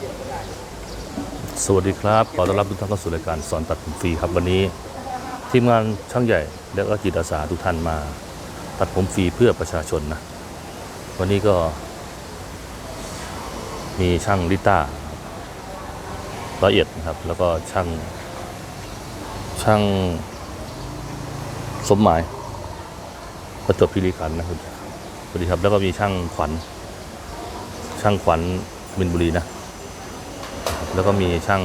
สวัสดีครับ ขอต้อนรับทุกท่านเข้าสู่รายการสอนตัดผมฟรีครับวันนี้ ทีมงานช่างใหญ่และก็จิตอาสาทุกท่านมา ตัดผมฟรีเพื่อประชาชนนะ วันนี้ก็ มีช่างลิต้าร้อยเอ็ดนะครับ แล้วก็ช่าง ช่างสมหมายประจวบพิริขันนะครับสวัสดีครับแล้วก็มีช่างขวัญ ช่างขวัญมินบุรีนะ แล้วก็มีช่าง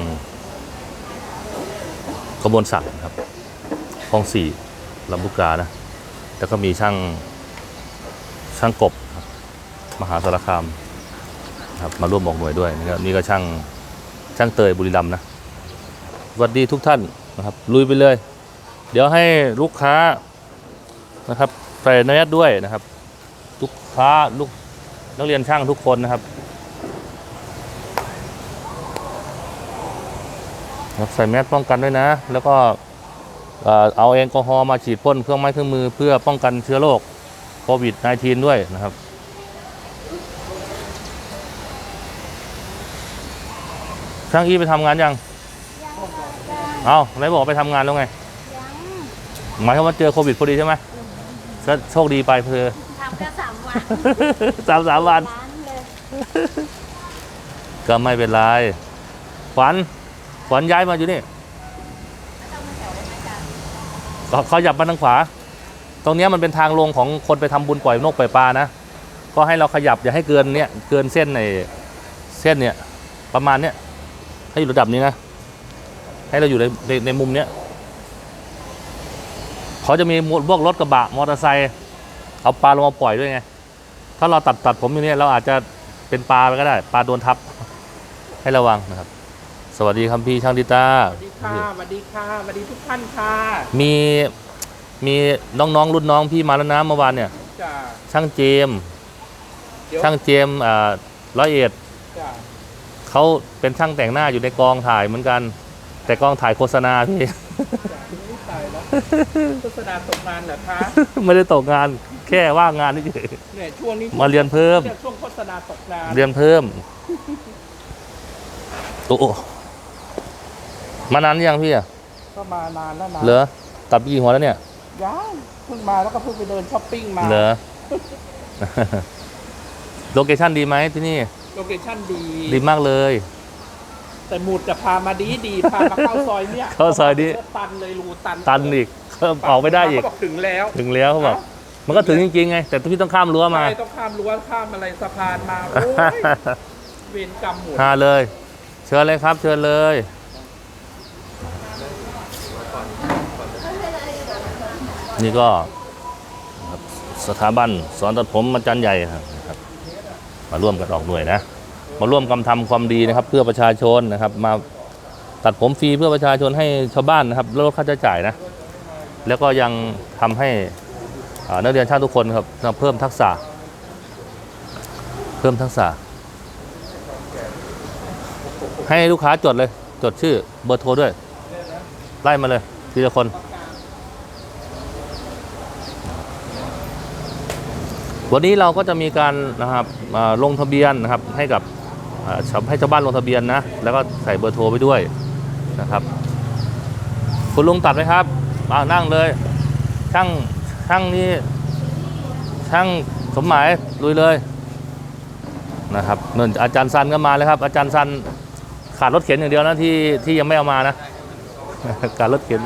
ขบวนศักดิ์นะครับห้องสี่ลำลูกกานะ แล้วก็มีช่างช่างกบครับมหาสารคามนะครับมาร่วมบอกหน่วยด้วยนะครับนี่ก็ช่างช่างเตยบุรีรัมนะสวัสดีทุกท่านนะครับลุยไปเลย เดี๋ยวให้ลูกค้านะครับใส่เนยด้วยนะครับ ลูกค้าลูกนักเรียนช่างทุกคนนะครับ ครับ ใส่แมสป้องกันด้วยนะ แล้วก็เอ่อเอาแอลกอฮอล์มาฉีดพ่นเครื่องไม้เครื่องมือเพื่อป้องกันเชื้อโรคโควิด -19 ด้วยนะครับช่างอีไปทำงานยัง เอาไหนบอกไปทำงานแล้วไง หมายความว่าเจอโควิดพอดีใช่ไหมก็โชคดีไปเพื่อทำแค่สามวันสามสามวันร้านเลยก็ไม่เป็นไรขวัญ ขวัญย้ายมาอยู่นี่ต้อหมจ๊ะเขาขาหยับมาทางขวา ตรงนี้มันเป็นทางลงของคนไปทำบุญปล่อยนกปล่อยปลานะ ก็ให้เราขยับอย่าให้เกินเนี้ยเกินเส้นในเส้นเนี่ยประมาณเนี้ยให้อยู่ระดับนี้นะ ให้เราอยู่ในในในมุมเนี้ยเขาจะมีพวกรถกระบะมอเตอร์ไซค์เอาปลาลงมาปล่อยด้วยไง ถ้าเราตัดตัดผมอย่างเนี้ยเราอาจจะเป็นปลาไปก็ได้ ปลาโดนทับให้ระวังนะครับ สวัสดีครับพี่ช่างดิต้าสวัสดีค่ะสวัสดีค่ะสวัสดีทุกท่านค่ะ มีมีน้องๆรุ่นน้องพี่มาแล้วนะเมื่อวานเนี่ย จ้าช่างเจมส์เดี๋ยวช่างเจมส์อ่าร้อยเอ็ดจ้าเขาเป็นช่างแต่งหน้าอยู่ในกองถ่ายเหมือนกัน แต่กองถ่ายโฆษณาพี่ จ้าไม่ตายแล้วโฆษณาตกงานเหรอคะไม่ได้ตกงานแค่ว่างงานนี่เฉยเนี่ยช่วงนี้มาเรียนเพิ่ม เนี่ยช่วงโฆษณาตกงานเรียนเพิ่ม โอ้โห มานานหรือยังพี่อะก็มานานแล้วนะเหรอตัดไปกี่หัวแล้วเนี่ยยังเพิ่งมาแล้วก็เพิ่งไปเดินช้อปปิ้งมาเหรอโลเคชั่นดีไหมที่นี่โลเคชั่นดีดีมากเลย แต่หมุดจะพามาดีดีพามาเข้าซอยเนี่ยเข้าซอยนี้ตันเลยรูตันตันอีกออกไม่ได้อีกเขาบอกถึงแล้ว ถึงแล้วเขาบอกมันก็ถึงจริงๆไง แต่พี่ต้องข้ามรั้วมาใช่ต้องข้ามรั้วข้ามอะไรสะพานมาโอ้ยเวรกรรมหมดหาเลย เชิญเลยครับ เชิญเลย นี่ก็สถาบันสอนตัดผมอาจารย์ใหญ่นะครับ มาร่วมกันออกหน่วยนะ มาร่วมกันทำความดีนะครับ เพื่อประชาชนนะครับ มาตัดผมฟรีเพื่อประชาชนให้ชาวบ้านนะครับลดค่าใช้จ่ายนะ แล้วก็ยังทำให้นักเรียนช่างทุกคนครับเพิ่มทักษะ เพิ่มทักษะ ให้ลูกค้าจดเลย จดชื่อเบอร์โทรด้วย ไล่มาเลยทีละคน วันนี้เราก็จะมีการนะครับลงทะเบียนนะครับให้กับให้ชาวบ้านลงทะเบียนนะ แล้วก็ใส่เบอร์โทรไปด้วยนะครับ คุณลุงตัดไหมครับอ่านั่งเลย ช่างช่างนี่ช่างสมหมายลุยเลยนะครับเนื่นอาจารย์ซันก็มาแล้วครับ อาจารย์ซันขาดรถเข็นอย่างเดียวนะที่ที่ยังไม่เอามานะขาดรถเข็น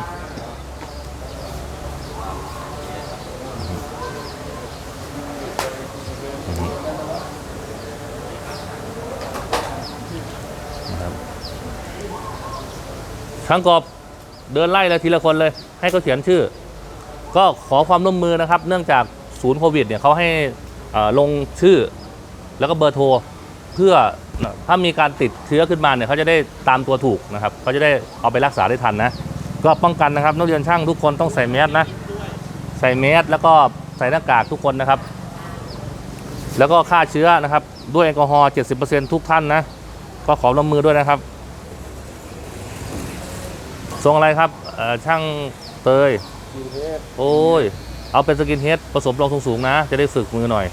ช่างกบเดินไล่เลยทีละคนเลย ให้เขาเขียนชื่อ ก็ขอความร่วมมือนะครับ เนื่องจากศูนย์โควิดเนี่ยเขาให้ลงชื่อ แล้วก็เบอร์โทร เพื่อถ้ามีการติดเชื้อขึ้นมาเนี่ยเขาจะได้ตามตัวถูกนะครับเขาจะได้เอาไปรักษาได้ทันนะ ก็ป้องกันนะครับนักเรียนช่างทุกคนต้องใส่แมสนะ ใส่แมสแล้วก็ใส่หน้ากากทุกคนนะครับ แล้วก็ฆ่าเชื้อนะครับ ด้วยแอลกอฮอล์70%ทุกท่านนะ ก็ขอร่วมมือด้วยนะครับ ทรงอะไรครับช่างเตยโอ้ย เอาเป็นสกินเฮดผสมรองทรงสูงนะ จะได้ฝึกมือหน่อย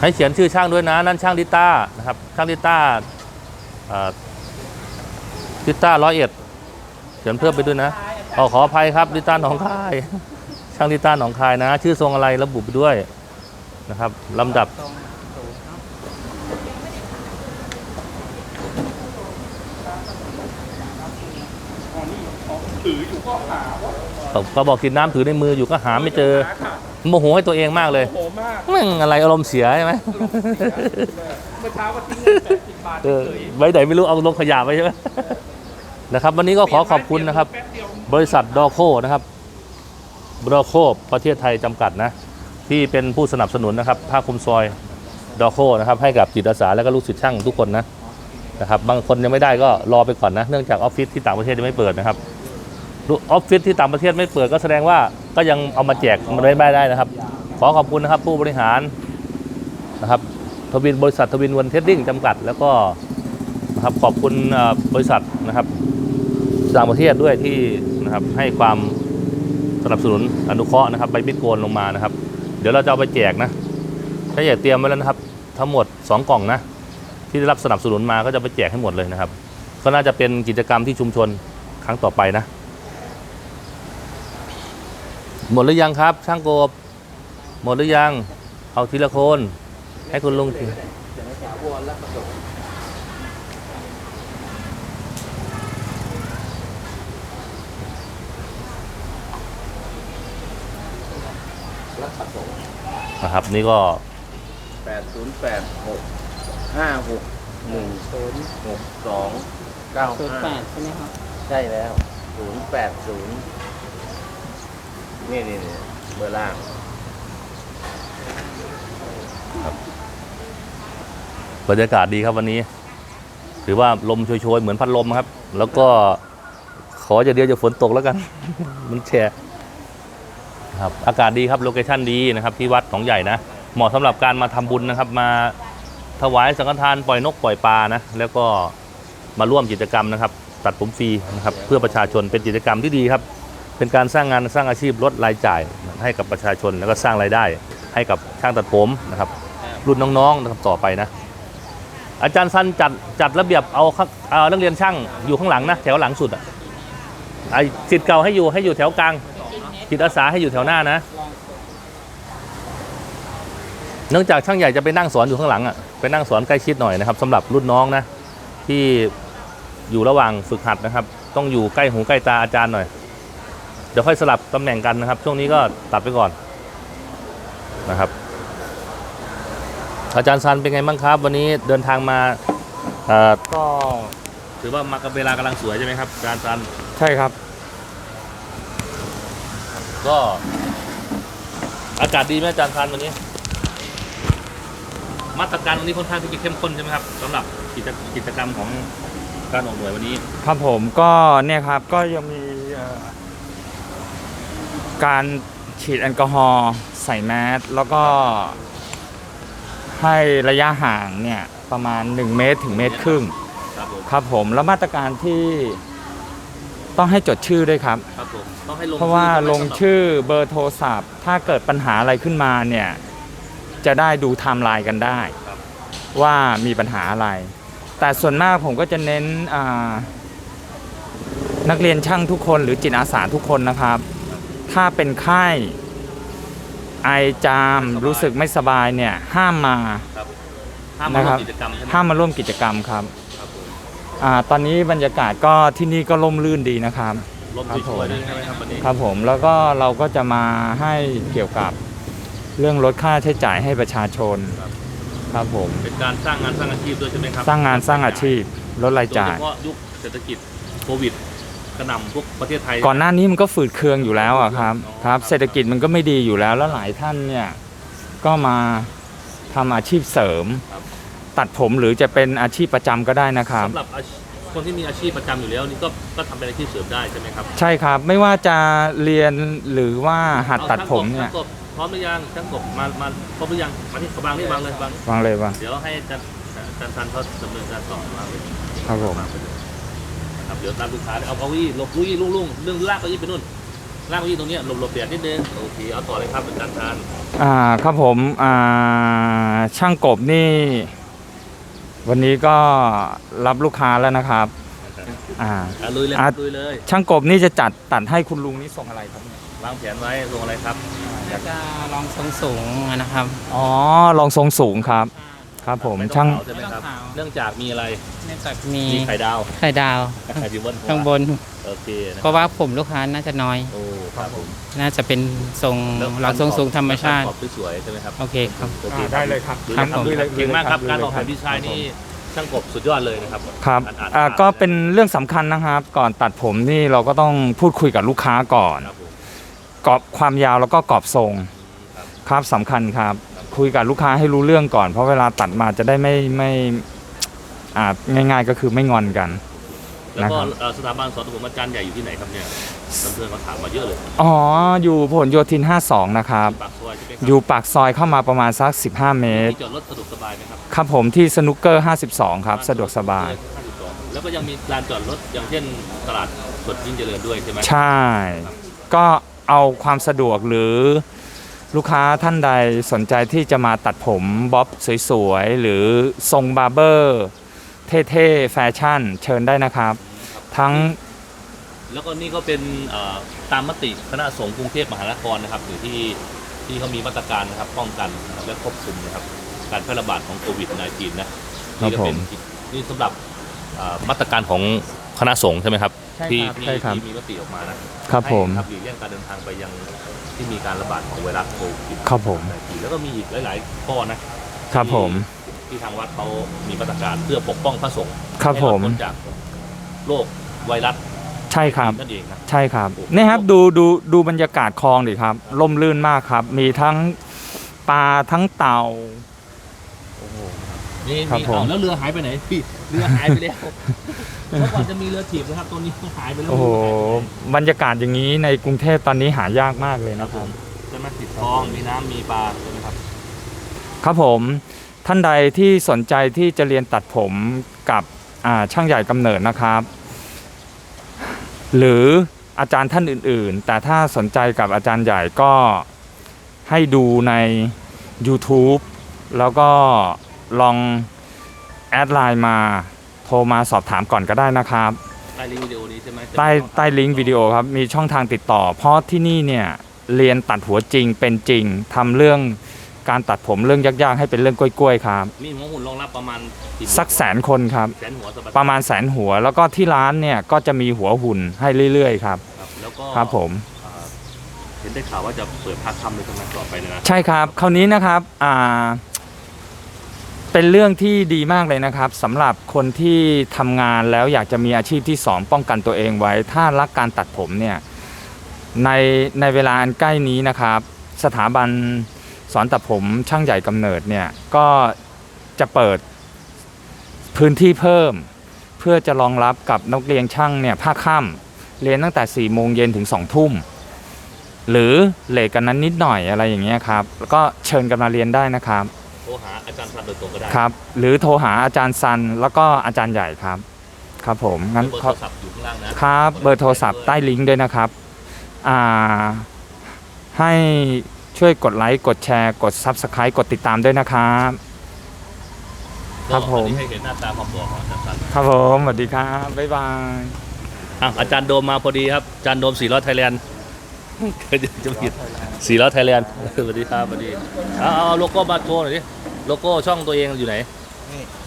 ให้เขียนชื่อช่างด้วยนะ นั่นช่างดิต้านะครับ ช่างดิต้าดิต้าร้อยเอ็ดเขียนเพิ่มไปด้วยนะขอขออภัยครับดิต้าหนองคาย ช่างดิต้าหนองคายนะ ชื่อทรงอะไรระบุไปด้วยนะครับลำดับอ๋อนี่อ๋อถืออยู่ก็หาว่าก็บอกกินน้ำถือในมืออยู่ก็หาไม่เจอ หาค่ะโมโหให้ตัวเองมากเลยโอ้โหมากแม่งอะไรอารมณ์เสียใช่ไหมเมื่อเช้าก็ทิ้งเงินแปดสิบบาทเออเฉยไว้ไหนไม่รู้เอาลงขยะไปใช่ไหมนะครับ วันนี้ก็ขอขอบคุณนะครับแป๊เดียว บริษัทดอโคนะครับ ดอโคประเทศไทยจำกัดนะที่เป็นผู้สนับสนุนนะครับภาคคุมซอยดอโคนะครับให้กับจิตอาสาและก็ลูกศิษย์ช่างทุกคนนะนะครับบางคนยังไม่ได้ก็รอไปก่อนนะเนื่องจากออฟฟิศที่ต่างประเทศยังไม่เปิดนะครับออฟฟิศที่ต่างประเทศไม่เปิดก็แสดงว่าก็ยังเอามาแจกมันไม่ได้นะครับ ขอขอบคุณนะครับผู้บริหารนะครับทวินบริษัททวินวันเทดดิ้งจำกัด แล้วก็นะครับขอบคุณบริษัทนะครับต่างประเทศด้วยที่นะครับให้ความ สนับสนุนอนุเคราะห์นะครับใบมิดโกนลงมานะครับ เดี๋ยวเราจะเอาไปแจกนะถ้าอยากเตรียมไว้แล้วนะครับ ทั้งหมด 2 กล่องนะที่ได้รับสนับสนุนมาก็จะไปแจกให้หมดเลยนะครับ ก็น่าจะเป็นกิจกรรมที่ชุมชนครั้งต่อไปนะ หมดหรือยังครับ ช่างโกบ หมดหรือยัง เอาทีละคนให้คุณลุงที นะครับ นี่ก็แปดศูนย์แปดหกห้าหกหนึ่งศูนย์หกสองเก้าศูนย์ห้าแปดใช่ไหมครับใช่แล้วศูนย์แปดศูนย์นี่นี่นี่เบอร์ล่างบรรยากาศดีครับวันนี้ ถือว่าลมโชยๆ เหมือนพัดลมครับ แล้วก็ขอจะเดียวจะฝนตกแล้วกัน มันแฉะ ครับอากาศดีครับโลเคชั่นดีนะครับที่วัดของใหญ่นะเหมาะสำหรับการมาทำบุญนะครับมาถวายสังฆทานปล่อยนกปล่อยปลานะแล้วก็มาร่วมกิจกรรมนะครับ ตัดผมฟรีนะครับเพื่อประชาชนเป็นกิจกรรมที่ดีครับ เป็นการสร้างงานสร้างอาชีพลดรายจ่าย ให้กับประชาชนแล้วก็สร้างรายได้ ให้กับช่างตัดผมนะครับ รุ่นน้องๆนะครับต่อไปนะ อาจารย์ซันจัดจัดระเบียบเอาข้าเอานักเรียนช่างอยู่ข้างหลังนะแถวหลังสุดอะไอสิทธิ์เก่าให้อยู่ให้อยู่แถวกลาง จิตอาสาให้อยู่แถวหน้านะ เนื่องจากช่างใหญ่จะไปนั่งสอนอยู่ข้างหลังอะไปนั่งสอนใกล้ชิดหน่อยนะครับสำหรับรุ่นน้องนะ ที่อยู่ระหว่างฝึกหัดนะครับ ต้องอยู่ใกล้หูใกล้ตาอาจารย์หน่อย เดี๋ยวค่อยสลับตำแหน่งกันนะครับ ช่วงนี้ก็ตัดไปก่อนนะครับ อาจารย์ซันเป็นไงบ้างครับ วันนี้เดินทางมาอ่อก็ถือว่ามากับเวลากำลังสวยใช่ไหมครับอาจารย์ซันใช่ครับ ก็ อากาศดีไหมอาจารย์ซันวันนี้ มาตรการวันนี้ค่อนข้างที่จะเข้มข้นใช่ไหมครับสำหรับกิจกิจกรรมของการออกหน่วยวันนี้ ครับผมก็เนี่ยครับก็ยังมีเอ่อการฉีดแอลกอฮอล์ใส่แมสแล้วก็ ให้ระยะห่างเนี่ยประมาณ 1 เมตรถึงเมตรครึ่ง ครับผม ครับผมแล้วมาตรการที่ ต้องให้จดชื่อด้วยครับ ครับผมต้องให้ลงเพราะว่าใช่ไหมลงชื่อเบอร์โทรศัพท์ ถ้าเกิดปัญหาอะไรขึ้นมาเนี่ย จะได้ดูไทม์ไลน์กันได้ ว่ามีปัญหาอะไร แต่ส่วนมากผมก็จะเน้นอ่านักเรียนช่างทุกคนหรือจิตอาสาทุกคนนะครับ ถ้าเป็นไข้ไอจามรู้สึกไม่สบายเนี่ยห้ามมาห้ามมานะร่ควรัมบกิจกรรมใช่ไหมห้ามมาร่วมกิจกรรมครับครับผม อาตอนนี้บรรยากาศก็ที่นี่ก็ร่มรื่นดีนะครับ ลมครับสวยๆผมด้วยใช่ไหมครับวันนี้ครับผมแล้วก็เราก็จะมาให้เกี่ยวกับเรื่องลดค่าใช้จ่ายให้ประชาชนครับผมเป็นการสร้างงานสร้างอาชีพด้วยใช่ไหมครับสร้างงานสร้างอาชีพลดรายจ่ายโดเฉพาะยุคเศรษฐกิจโควิดกระหน่ำพวกประเทศไทย ก่อนหน้านี้มันก็ฝืดเคืองอยู่แล้วอะครับครับ เศรษฐกิจมันก็ไม่ดีอยู่แล้วแล้วหลายท่านเนี่ยก็มาทำอาชีพเสริม ตัดผมหรือจะเป็นอาชีพประจำก็ได้นะครับ สำหรับอาชีพคนที่มีอาชีพประจำอยู่แล้วนี่ก็ก็ทำเป็นอาชีพเสริมได้ใช่ไหมครับใช่ครับไม่ว่าจะเรียนหรือว่าหัดตัดผมเนี่ยช่างกบพร้อมหรือยังช่างกบมามาพร้อมหรือยังมาที่กระบังนี่วางเลยวางวางเลยว่างเดี๋ยวให้อาจารย์อาจารย์ซันเขาดำเนินการต่อมาเลยครับผมนะครับเดี๋ยวตามลูกค้าเอาเอาอี้หลบลุยลุ่งลุ่งเรื่องลากเก้าอี้ไปนู่นล่างเก้าอี้ตรงเนี้ยหลบๆแดดนิดนึงโอเคเอาต่อเลยครับอาจารย์ชานอ่าครับผมอ่าช่างกบนี่ วันนี้ก็รับลูกค้าแล้วนะครับ อ่าอะลุยเลยอะลุยเลยช่างกบนี่จะจัดตัดให้คุณลุงนี่ส่งอะไรครับเนี่ยวางแผนไว้ลงอะไรครับแล้วก็ลองทรงสูงนะครับอ๋อลองทรงสูงครับ ครับ ผมไต้องช่าง เผใช่ไหมครับไม่ต้องเผาเนื่องจากมีอะไร เนื่องจากมีมีไข่ดาวไข่ดาวอยู่บนหัวข้างบน โอเคนะเพราะว่าผมลูกค้าน่าจะน้อย โอ้ ครับผมน่าจะเป็นทรงแล้วลองทรงสูงธรรมชาติขอบสวยๆใช่ไหมครับโอเคครับโอเคได้เลยครับดูครับนะครับผมดูเลยเก่งมากครับดูเลยการออกครัแบบบดีไซน์นี่ช่างกบสุดยอดเลยนะครับครับอ่านๆอ่าอ่านก็เป็นเรื่องสำคัญนะครับ ก่อนตัดผมนี่เราก็ต้องพูดคุยกับลูกค้าก่อนครับผมกรอบความยาวแล้วก็กรอบทรงครับครับสำคัญครับ คุยกับลูกค้าให้รู้เรื่องก่อน เพราะเวลาตัดมาจะได้ไม่ไม่อ่าง่าย ๆ ก็คือไม่งอนกัน แล้วก็นะครับ เอ่อสถาบันสอนผมอาจารย์ใหญ่อยู่ที่ไหนครับเนี่ยเพื่อนๆเขาถามมาเยอะเลยอ๋อ อยู่ผลโยธิน 52 นะครับ ปากซอยใช่ไหมครัอยู่ปากซอยเข้ามาประมาณสัก 15 เมตร ที่จอดรถสะดวกสบายไหมครับครับผมที่สนุกเกอร์ 52 ครับ สะดวกสบาย 52แล้วก็ยังมีลานจอดรถอย่างเช่นตลาดสดยิ่งเจริญด้วยใช่ไหมใช่ ก็เอาความสะดวกหรือลูกค้าท่านใดสนใจที่จะมาตัดผมบ๊อบสวยๆ หรือทรงบาร์เบอร์ เท่ๆ แฟชั่น เชิญได้นะครับ ทั้ง แล้วก็นี่ก็เป็นเอ่อตามมติคณะสงฆ์กรุงเทพมหานครนะครับหรือที่ที่เขามีมาตรการนะครับป้องกันนะครับและควบคุมนะครับการแพร่ระบาดของโควิด -19 นะนี่ก็เป็นอีกนี่สำหรับเอ่อมาตรการของคณะสงฆ์ใช่ไหมครับใช่ที่ครับ ที่ใช่ครับ ที่มีมติออกมานะครับผม ให้ครับหลีกเลี่ยงการเดินทางไปยังที่มีการระบาดของไวรัสโควิด ครับผม 19 แล้วก็มีอีกหลาย ๆ ข้อนะ ครับผม ที่ที่ทางวัดเขามีมาตรการเพื่อปกป้องพระสงฆ์ครับให้ผรอดมพ้นจากโรค ไวรัสใช่ครับ นั่นเองนะ ใช่ครับนี่ครับดูดูดูบรรยากาศคลองดิครับล่มลื่นมากครับ มีทั้งปลาทั้งเต่านี่ครับมีผม เอาแล้วเรือหายไปไหนพี่เรือหายไปแล้วเมื่อก่อนจะมีเรือถีบนะครับตัวนี้หายไปแล้วโอ้โหบรรยากาศอย่างนี้ในกรุงเทพตอนนี้หายากมากเลยครันะบคผรับมจะมาติดคลองมีน้ำมีปลาใช่ไหมครับ ครับผมท่านใดที่สนใจที่จะเรียนตัดผมกับอ่าช่างใหญ่กำเนิดนะครับ หรืออาจารย์ท่านอื่นๆ แต่ถ้าสนใจกับอาจารย์ใหญ่ก็ให้ดูใน YouTube แล้วก็ลองแอดไลน์มาโทรมาสอบถามก่อนก็ได้นะครับ ใต้ลิงก์วิดีโอนี้ใช่ไหมใต้ใต้ลิงก์วิดีโอครับ มีช่องทางติดต่อ เพราะที่นี่เนี่ย เรียนตัดหัวจริงเป็นจริงทำเรื่อง การตัดผมเรื่องยากๆ ให้เป็นเรื่องกล้วยๆครับ มีหัวหุ่นรองรับประมาณกี่สักแสนคนครับ แสนหัวสบายประมาณแสนหัว แล้วก็ที่ร้านเนี่ยก็จะมีหัวหุ่นให้เรื่อยๆครับ ครับแล้วก็ครับผม อ่าเห็นได้ข่าวว่าจะเปิดพักคำเลยตรงนั้นต่อไปเลยนะ ใช่ครับ คราวนี้นะครับอ่าเป็นเรื่องที่ดีมากเลยนะครับสำหรับคนที่ทำงานแล้วอยากจะมีอาชีพที่สองป้องกันตัวเองไว้ ถ้ารักการตัดผมเนี่ยในในเวลาอันใกล้นี้นะครับ สถาบัน สอนตัดผมช่างใหญ่กำเนิดเนี่ยก็จะเปิดพื้นที่เพิ่ม เพื่อจะรองรับกับนักเรียนช่างเนี่ยภาคค่ำเรียนตั้งแต่4ี่โมงเย็นถึง2องทุ่มหรือเลทกันนั้นนิดหน่อยอะไรอย่างเงี้ยครับแล้วก็เชิญกันมาเรียนได้นะครับ โทรหาอาจารย์สันโดยตรงก็ได้ครับ หรือโทรหาอาจารย์ซันแล้วก็อาจารย์ใหญ่ครับ ครับผมงั้นเบอร์ขโทอรศัพท์อยู่ข้างล่างนะครับ เบอร์โทรศัพท์ใต้ลิงก์ด้วยนะครับอ่าให้ ช่วยกดไลค์กดแชร์กด Subscribe กดติดตามด้วยนะครับ ครับผมก็อันนี้ให้เห็นหน้าตาความหล่อของอาจารย์สันครับผมสวัสดีครับ บ๊ายบาย อะอาจารย์โดมมาพอดีครับ อาจารย์โดมสีล้อไทยแลนด์จะผิดสีล้อไทยแลนด์สวัสดีครับสวัสดีเอาเอาโลโก้มาโชว์หน่อยดิโลโก้ช่องตัวเองอยู่ไหน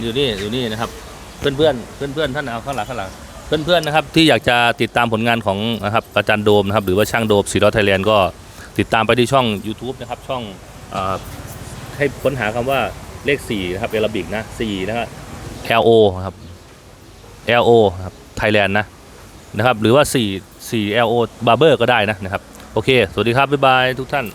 อยู่นี่อยู่นี่นะครับ เพื่อนเพื่อนเพื่อนเพื่อนๆท่านเอาข้างหลังข้างหลังเพื่อนเพื่อนๆนะครับที่อยากจะติดตามผลงานของนะครับอาจารย์โดมนะครับหรือว่าช่างโดมสีล้อไทยแลนด์ก็ ติดตามไปที่ช่อง YouTube นะครับ ช่องอให้ค้นหาคำว่าเลข 4 นะครับเอลบิกนะ4นะครับ L O ครับ L O ครับไทยแลนด์นะนะครับ หรือว่า 4 4 L O Barber ก็ได้นะนะครับ โอเค สวัสดีครับ บ๊ายบายทุกท่าน